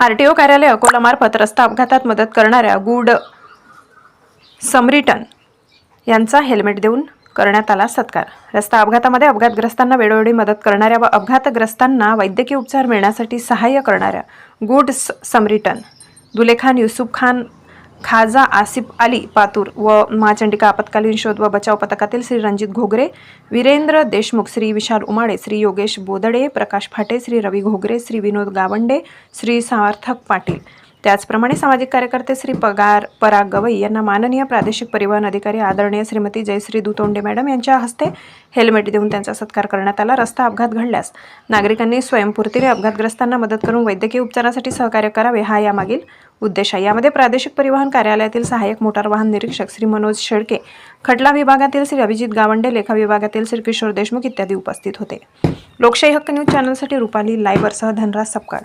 RTO कार्यालय अकोलामार्फत रस्ता अपघातात मदत करणाऱ्या गुड समरिटन यांचा हेल्मेट देऊन करण्यात आला सत्कार. रस्ता अपघातामध्ये अपघातग्रस्तांना वेळोवेळी मदत करणाऱ्या व अपघातग्रस्तांना वैद्यकीय उपचार मिळण्यासाठी सहाय्य करणाऱ्या गुड स- समरिटन. दुलेखान युसुफ खान खाजा आसिफ अली पातूर व महाचंडिका आपत्कालीन शोध व बचाव पथकातील श्री रणजित घोगरे वीरेंद्र देशमुख श्री विशाल उमाडे श्री योगेश बोदडे प्रकाश फाटे श्री रवी घोगरे श्री विनोद गावंडे श्री सार्थक पाटील. त्याचप्रमाणे सामाजिक कार्यकर्ते श्री पगार पराग गवई यांना माननीय प्रादेशिक परिवहन अधिकारी आदरणीय श्रीमती जयश्री दुतोंडे मॅडम यांच्या हस्ते हेल्मेट देऊन त्यांचा सत्कार करण्यात आला. रस्ता अपघात घडल्यास नागरिकांनी स्वयंपूर्तीने अपघातग्रस्तांना मदत करून वैद्यकीय उपचारासाठी सहकार्य करावे हा यामागील उद्देश आहे. यामध्ये प्रादेशिक परिवहन कार्यालयातील सहाय्यक मोटार वाहन निरीक्षक श्री मनोज शेळके खटला विभागातील श्री अभिजित गावंडे लेखा विभागातील श्री किशोर देशमुख इत्यादी उपस्थित होते. लोकशाही हक्क न्यूज चॅनलसाठी रुपाली लायवरसह धनराज सपकाळ.